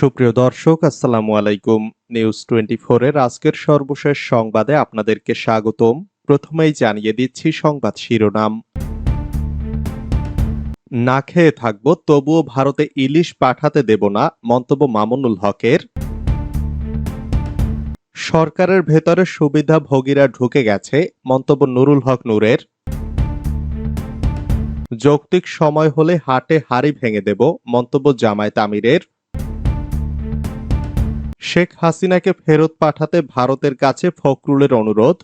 সুপ্রিয় দর্শক, আসসালামু আলাইকুম। নিউজ টোয়েন্টি এর আজকের সর্বশেষ সংবাদে আপনাদেরকে স্বাগতম। প্রথমেই জানিয়ে দিচ্ছি সংবাদ শিরোনাম। না খেয়ে থাকব, তবুও ভারতে ইলিশ পাঠাতে দেব না, মন্তব্য মামুনুল হকের। সরকারের ভেতরে সুবিধা ভোগীরা ঢুকে গেছে, মন্তব্য নুরুল হক নূরের। যৌক্তিক সময় হলে হাটে হাড়ি ভেঙে দেব, মন্তব্য জামায়াত আমিরের। শেখ হাসিনাকে ফেরত পাঠাতে ভারতের কাছে ফখরুলের অনুরোধ।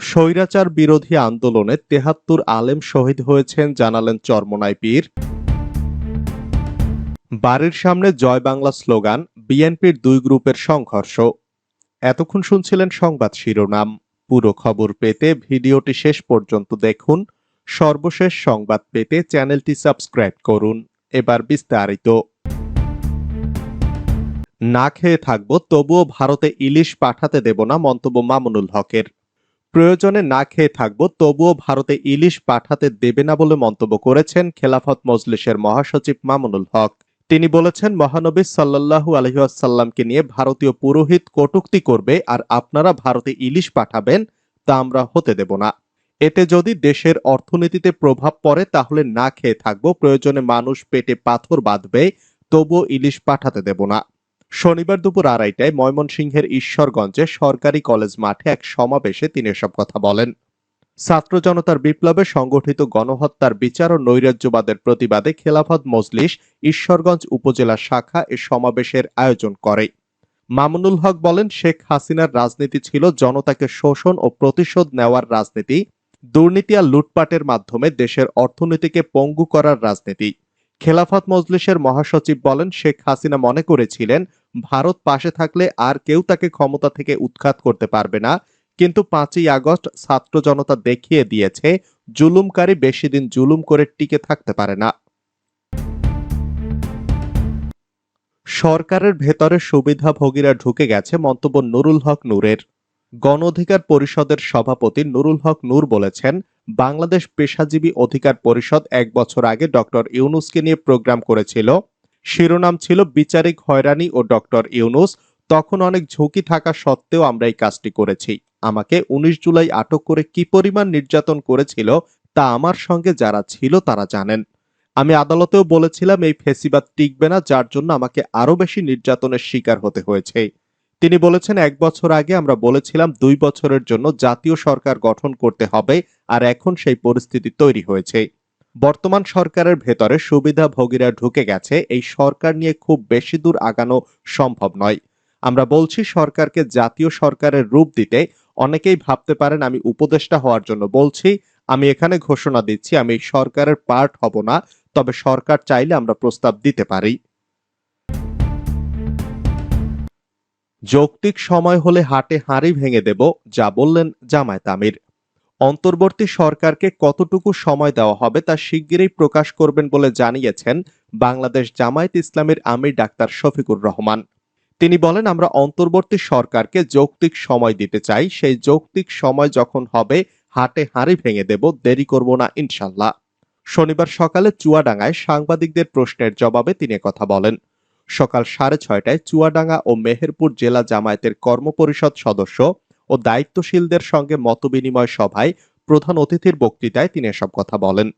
স্বৈরাচার বিরোধী আন্দোলনে তেহাত্তর আলেম শহীদ হয়েছেন জানালেন চরমনাই পীর। বাড়ির সামনে জয় বাংলা স্লোগান, বিএনপির দুই গ্রুপের সংঘর্ষ। এতক্ষণ শুনছিলেন সংবাদ শিরোনাম। পুরো খবর পেতে ভিডিওটি শেষ পর্যন্ত দেখুন। সর্বশেষ সংবাদ পেতে চ্যানেলটি সাবস্ক্রাইব করুন। এবার বিস্তারিত। না খেয়ে থাকব, তবুও ভারতে ইলিশ পাঠাতে দেব না, মন্তব্য মামুনুল হকের। প্রয়োজনে না খেয়ে থাকব, তবুও ভারতে ইলিশ পাঠাতে দেবে না বলে মন্তব্য করেছেন খেলাফত মজলিসের মহাসচিব মামুনুল হক। তিনি বলেছেন, মহানবী সাল্লাল্লাহু আলহিহাসাল্লামকে নিয়ে ভারতীয় পুরোহিত কটুক্তি করবে, আর আপনারা ভারতে ইলিশ পাঠাবেন, তা আমরা হতে দেব না। এতে যদি দেশের অর্থনীতিতে প্রভাব পড়ে, তাহলে না খেয়ে থাকব, প্রয়োজনে মানুষ পেটে পাথর বাঁধবে, তবুও ইলিশ পাঠাতে দেব না। শনিবার দুপুর আড়াইটায় ময়মনসিংহের ঈশ্বরগঞ্জে সরকারি কলেজ মাঠে এক সমাবেশে তিনি এসব কথা বলেন। ছাত্র জনতার বিপ্লবে সংগঠিত গণহত্যার বিচার ও নৈরাজ্যবাদের প্রতিবাদে খেলাফত মজলিস ঈশ্বরগঞ্জ উপজেলা শাখা এ সমাবেশের আয়োজন করে। মামুনুল হক বলেন, শেখ হাসিনার রাজনীতি ছিল জনতাকে শোষণ ও প্রতিশোধ নেওয়ার রাজনীতি, দুর্নীতি আর লুটপাটের মাধ্যমে দেশের অর্থনীতিকে পঙ্গু করার রাজনীতি। খেলাফত মজলিসের মহাসচিব বলেন, শেখ হাসিনা মনে করেছিলেন, ভারত পাশে থাকলে আর কেউ তাকে ক্ষমতা থেকে উৎখাত করতে পারবে না। কিন্তু পাঁচই আগস্ট ছাত্র জনতা দেখিয়ে দিয়েছে, জুলুমকারী বেশি দিন জুলুম করে টিকে থাকতে পারে না। সরকারের ভেতরে সুবিধাভোগীরা ঢুকে গেছে, মন্তব্য নুরুল হক নূরের। গণ অধিকার পরিষদের সভাপতি নুরুল হক নূর বলেছেন বাংলাদেশ পেশাজীবী অধিকার পরিষদ এক বছর আগে ডক্টর ইউনুসকে নিয়ে প্রোগ্রাম করেছিল। শিরোনাম ছিল, বিচারিক হয়রানি ও ডক্টর ইউনুস, তখন অনেক ঝুঁকি থাকা সত্ত্বেও আমরা এই কাজটি করেছি। আমাকে উনিশ জুলাই আটক করে কি পরিমাণ নির্যাতন করেছিল তা আমার সঙ্গে যারা ছিল তারা জানেন। আমি আদালতেও বলেছিলাম, এই ফেসিবাদ টিকবে না, যার জন্য আমাকে আরও বেশি নির্যাতনের শিকার হতে হয়েছে। তিনি বলেছেন, এক বছর আগে আমরা বলেছিলাম দুই বছরের জন্য জাতীয় সরকার গঠন করতে হবে আর এখন সেই পরিস্থিতি তৈরি হয়েছে। বর্তমান সরকারের ভেতরে সুবিধাভোগীরা ঢুকে গেছে, এই সরকার নিয়ে খুব বেশি দূর আগানো সম্ভব নয়। আমরা বলছি, সরকারকে জাতীয় সরকারের রূপ দিতে অনেকেই ভাবতে পারেন আমি উপদেষ্টা হওয়ার জন্য বলছি, আমি এখানে ঘোষণা দিচ্ছি, আমি সরকারের পার্ট হব না, তবে সরকার চাইলে আমরা প্রস্তাব দিতে পারি। যৌক্তিক সময় হলে হাটে হাঁড়ি ভেঙে দেব, যা বললেন জামায়াত আমির। অন্তর্বর্তী সরকারকে কতটুকু সময় দেওয়া হবে তা শিগগিরই প্রকাশ করবেন বলে জানিয়েছেন বাংলাদেশ জামায়াত ইসলামের আমির ডাক্তার শফিকুর রহমান। তিনি বলেন, আমরা অন্তর্বর্তী সরকারকে যৌক্তিক সময় দিতে চাই। সেই যৌক্তিক সময় যখন হবে, হাটে হাঁড়ি ভেঙে দেব, দেরি করব না, ইনশাল্লাহ। শনিবার সকালে চুয়াডাঙ্গায় সাংবাদিকদের প্রশ্নের জবাবে তিনি কথা বলেন। সকাল সাড়ে ছয়টায় চুয়াডাঙ্গা ও মেহেরপুর জেলা জামায়াতের কর্মপরিষদ সদস্য ও দায়িত্বশীলদের সঙ্গে মতবিনিময় সভায় প্রধান অতিথির বক্তৃতায় তিনি এসব কথা বলেন।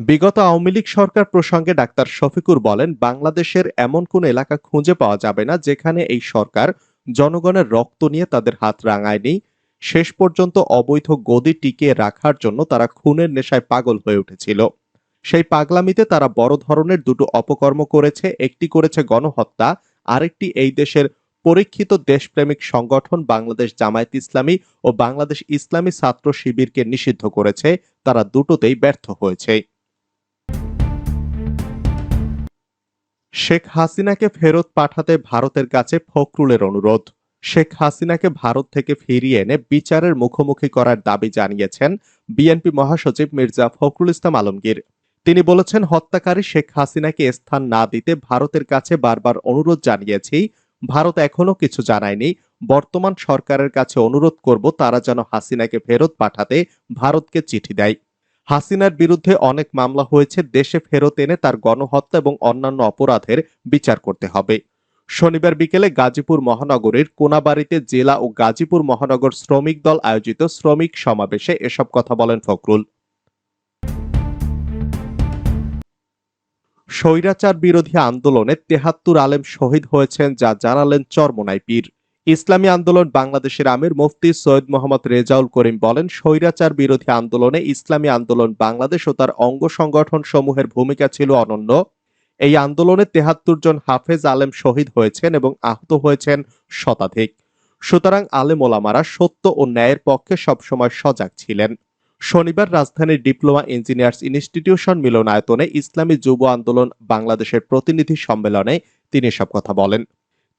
বিগত আওয়ামী লীগ সরকার প্রসঙ্গে ডাক্তার শফিকুর বলেন, বাংলাদেশের এমন কোন এলাকা খুঁজে পাওয়া যাবে না যেখানে এই সরকার জনগণের রক্ত নিয়ে তাদের হাত রাঙায়নি। শেষ পর্যন্ত অবৈধ গদি টিকিয়ে রাখার জন্য তারা খুনের নেশায় পাগল হয়ে উঠেছিল। সেই পাগলামিতে তারা বড় ধরনের দুটো অপকর্ম করেছে, একটি করেছে গণহত্যা, আরেকটি এই দেশের পরীক্ষিত দেশপ্রেমিক সংগঠন বাংলাদেশ জামায়াত ইসলামী ও বাংলাদেশ ইসলামী ছাত্র শিবিরকে নিষিদ্ধ করেছে। তারা দুটোতেই ব্যর্থ হয়েছে। শেখ হাসিনাকে ফেরত পাঠাতে ভারতের কাছে ফখরুলের অনুরোধ। শেখ হাসিনাকে ভারত থেকে ফিরিয়ে এনে বিচারের মুখোমুখি করার দাবি জানিয়েছেন বিএনপি মহাসচিব মির্জা ফখরুল ইসলাম আলমগীর। তিনি বলেছেন, হত্যাকারী শেখ হাসিনাকে স্থান না দিতে ভারতের কাছে বারবার অনুরোধ জানিয়েছি। ভারত এখনও কিছু জানায়নি। বর্তমান সরকারের কাছে অনুরোধ করব, তারা যেন হাসিনাকে ফেরত পাঠাতে ভারতকে চিঠি দেয়। হাসিনার বিরুদ্ধে অনেক মামলা হয়েছে, দেশে ফেরত এনে তার গণহত্যা এবং অন্যান্য অপরাধের বিচার করতে হবে। শনিবার বিকেলে গাজীপুর মহানগরীর কোনাবাড়িতে জেলা ও গাজীপুর মহানগর শ্রমিক দল আয়োজিত শ্রমিক সমাবেশে এসব কথা বলেন ফখরুল। স্বৈরাচার বিরোধী আন্দোলনে তেহাত্তর আলেম শহীদ হয়েছেন যা জানালেন চরমোনাই পীর। ইসলামী আন্দোলন বাংলাদেশের আমির মুফতি সৈয়দ মোহাম্মদ রেজাউল করিম বলেন, স্বৈরাচার বিরোধী আন্দোলনে ইসলামী আন্দোলন বাংলাদেশ ও তার অঙ্গ সংগঠন সমূহের ভূমিকা ছিল অনন্য। এই আন্দোলনে তেহাত্তর জন হাফেজ আলেম শহীদ হয়েছেন এবং আহত হয়েছেন শতাধিক। সুতরাং আলেম ওলামারা সত্য ও ন্যায়ের পক্ষে সবসময় সজাগ ছিলেন। শনিবার রাজধানীর ডিপ্লোমা ইঞ্জিনিয়ার্স ইনস্টিটিউশন মিলনায়তনে ইসলামী যুব আন্দোলন বাংলাদেশের প্রতিনিধি সম্মেলনে তিনি সব কথা বলেন।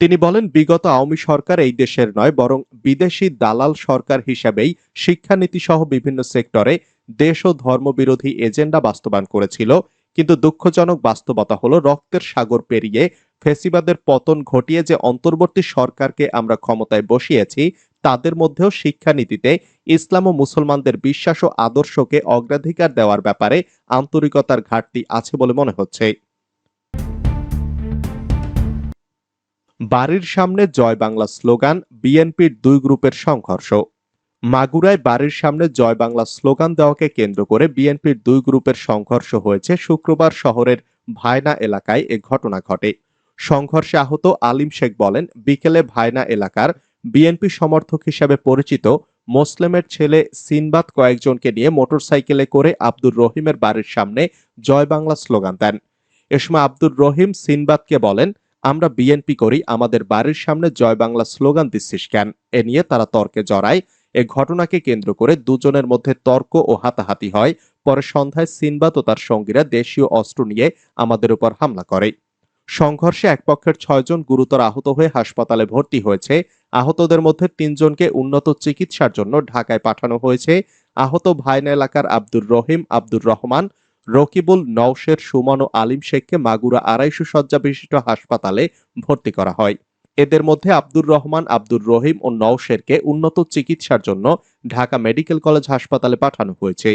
তিনি বলেন, বিগত আওয়ামী সরকার এই দেশের নয়, বরং বিদেশি দালাল সরকার হিসেবেই শিক্ষানীতি সহ বিভিন্ন সেক্টরে দেশ ও ধর্মবিরোধী এজেন্ডা বাস্তবায়ন করেছিল। কিন্তু দুঃখজনক বাস্তবতা হলো, রক্তের সাগর পেরিয়ে ফেসিবাদের পতন ঘটিয়ে যে অন্তর্বর্তী সরকারকে আমরা ক্ষমতায় বসিয়েছি তাদের মধ্যেও শিক্ষানীতিতে ইসলাম ও মুসলমানদের বিশ্বাস ও আদর্শকে অগ্রাধিকার দেওয়ার ব্যাপারে আন্তরিকতার ঘাটতি আছে বলে মনে হচ্ছে। বাড়ির সামনে জয় বাংলা স্লোগান, বিএনপির দুই গ্রুপের সংঘর্ষ। মাগুরায় বাড়ির সামনে জয় বাংলা স্লোগান দেওয়াকে কেন্দ্র করে বিএনপির দুই গ্রুপের সংঘর্ষ হয়েছে শুক্রবার শহরের ভায়না এলাকায় এ ঘটনা ঘটে। সংঘর্ষে আহত আলিম শেখ বলেন, বিকেলে ভায়না এলাকার বিএনপি সমর্থক হিসেবে পরিচিত মোসলেমের ছেলে সিনবাদ কয়েকজনকে নিয়ে মোটরসাইকেলে করে আব্দুর রহিমের বাড়ির সামনে জয় বাংলা স্লোগান দেন। এ সময় আব্দুর রহিম সিনবাদকে বলেন, আমরা বিএনপি করি, আমাদের বাড়ির সামনে জয় বাংলা স্লোগান দিচ্ছিস কেন? এ নিয়ে তারা তর্কে জড়ায়। এ ঘটনাকে কেন্দ্র করে দুজনের মধ্যে তর্ক ও হাতাহাতি হয়। পরে সন্ধ্যায় সিনবাদ ও তার সঙ্গীরা দেশীয় অস্ত্র নিয়ে আমাদের উপর হামলা করে। সংঘর্ষে এক পক্ষের ছয়জন গুরুতর আহত হয়ে হাসপাতালে ভর্তি হয়েছে। আহতদের মধ্যে তিনজনকে উন্নত চিকিৎসার জন্য ঢাকায় পাঠানো হয়েছে। আহত ভাইন এলাকার আব্দুর রহিম, আব্দুর রহমান, রকিবুল নওশের, সুমন ও আলিম শেখকে মাগুরা আড়াইশো শয্যা বিশিষ্ট হাসপাতালে ভর্তি করা হয়। এদের মধ্যে আব্দুর রহমান, আব্দুর রহিম ও নওশেরকে উন্নত চিকিৎসার জন্য ঢাকা মেডিকেল কলেজ হাসপাতালে পাঠানো হয়েছে।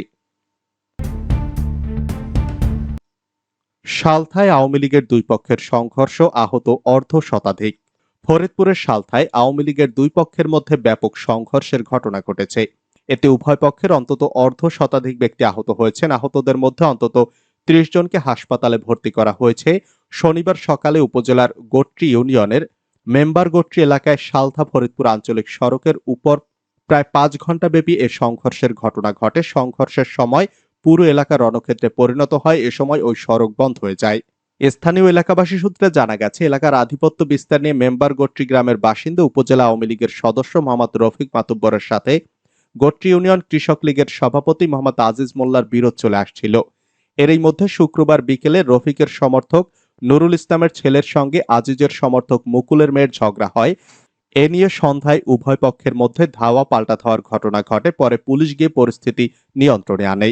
সালথায় আওয়ামী লীগের দুই পক্ষের সংঘর্ষ আহত অর্ধ শতাধিক। ফরিদপুরের সালথায় আওয়ামী লীগের দুই পক্ষের মধ্যে ব্যাপক সংঘর্ষের ঘটনা ঘটেছে। এতে উভয় পক্ষের অন্তত অর্ধ শতাধিক ব্যক্তি আহত হয়েছেন। আহতদের মধ্যে অন্তত ত্রিশ জনকে হাসপাতালে ভর্তি করা হয়েছে। শনিবার সকালে উপজেলার গোট্রি ইউনিয়নের মেম্বার গোট্রি এলাকায় সালথা ফরিদপুর আঞ্চলিক সড়কের উপর প্রায় পাঁচ ঘণ্টা ব্যাপী এ সংঘর্ষের ঘটনা ঘটে। সংঘর্ষের সময় পুরো এলাকা রণক্ষেত্রে পরিণত হয়। এ সময় ওই সড়ক বন্ধ হয়ে যায়। স্থানীয় এলাকাবাসী সূত্রে জানা গেছে, এলাকার আধিপত্য বিস্তার নিয়ে মেম্বার গোট্রি গ্রামের বাসিন্দা উপজেলা আওয়ামী লীগের সদস্য মোহাম্মদ রফিক মাতুব্বরের সাথে গোট্রি ইউনিয়ন কৃষক লীগের সভাপতি মোহাম্মদ আজিজ মোল্লার বিরোধ চলে আসছিল। এরই মধ্যে শুক্রবার বিকেলে রফিকের সমর্থক নুরুল ইসলামের ছেলের সঙ্গে আজিজের সমর্থক মুকুলের মেয়ের ঝগড়া হয়। এ নিয়ে সন্ধ্যায় উভয় পক্ষের মধ্যে ধাওয়া পাল্টা ধাওয়ার ঘটনা ঘটে, পরে পুলিশ গিয়ে পরিস্থিতি নিয়ন্ত্রণে আনে।